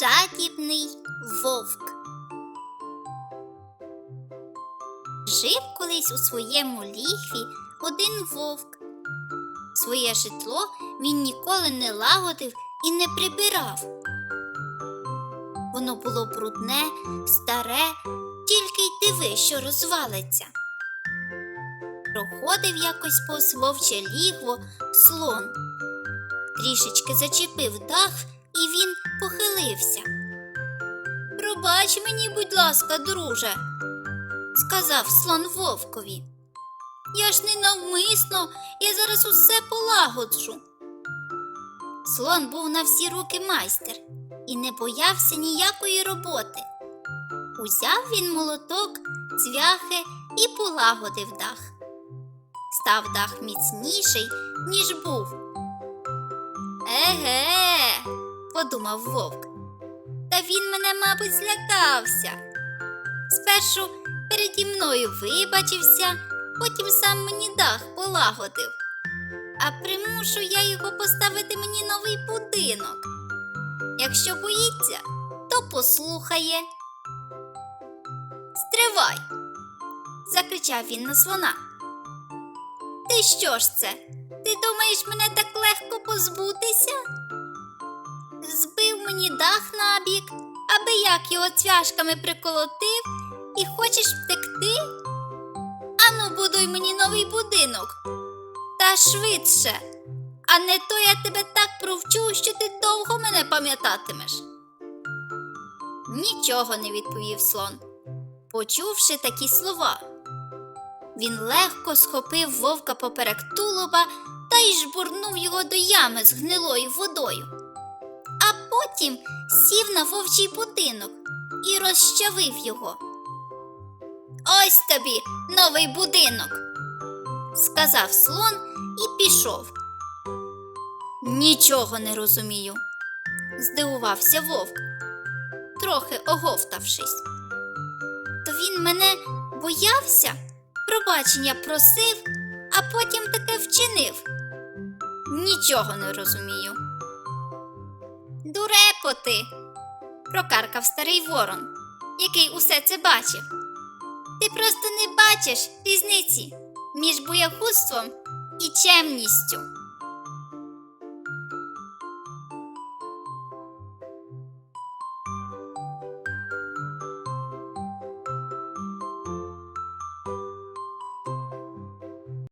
Жадібний вовк. Жив колись у своєму ліхві один вовк. Своє житло він ніколи не лагодив і не прибирав. Воно було брудне, старе, тільки й диви, що розвалиться. Проходив якось повз вовче лігво слон. Трішечки зачепив дах, і він похилився. Пробач мені, будь ласка, друже, сказав слон вовкові. Я ж не навмисно, я зараз усе полагоджу. Слон був на всі руки майстер і не боявся ніякої роботи. Узяв він молоток, цвяхи і полагодив дах. Став дах міцніший, ніж був. Еге, подумав вовк. Та він мене, мабуть, злякався. Спершу переді мною вибачився, потім сам мені дах полагодив. А примушу я його поставити мені новий будинок. Якщо боїться, то послухає. Стривай. закричав він на слона. Ти що ж це? Ти думаєш мене так легко позбутися? Збив мені дах набік, аби як його цвяшками приколотив і хочеш втекти? Ану, будуй мені новий будинок. Та швидше, а не то я тебе так провчу, що ти довго мене пам'ятатимеш. Нічого не відповів слон, почувши такі слова. Він легко схопив вовка поперек тулуба та й жбурнув його до ями з гнилою водою. Потім сів на вовчий будинок і розчавив його. Ось тобі новий будинок, сказав слон і пішов. Нічого не розумію, здивувався вовк, трохи оговтавшись. То він мене боявся, пробачення просив, а потім таке вчинив. Нічого не розумію. Дурепоти, прокаркав старий ворон, який усе це бачив. Ти просто не бачиш різниці між боягузтвом і чемністю.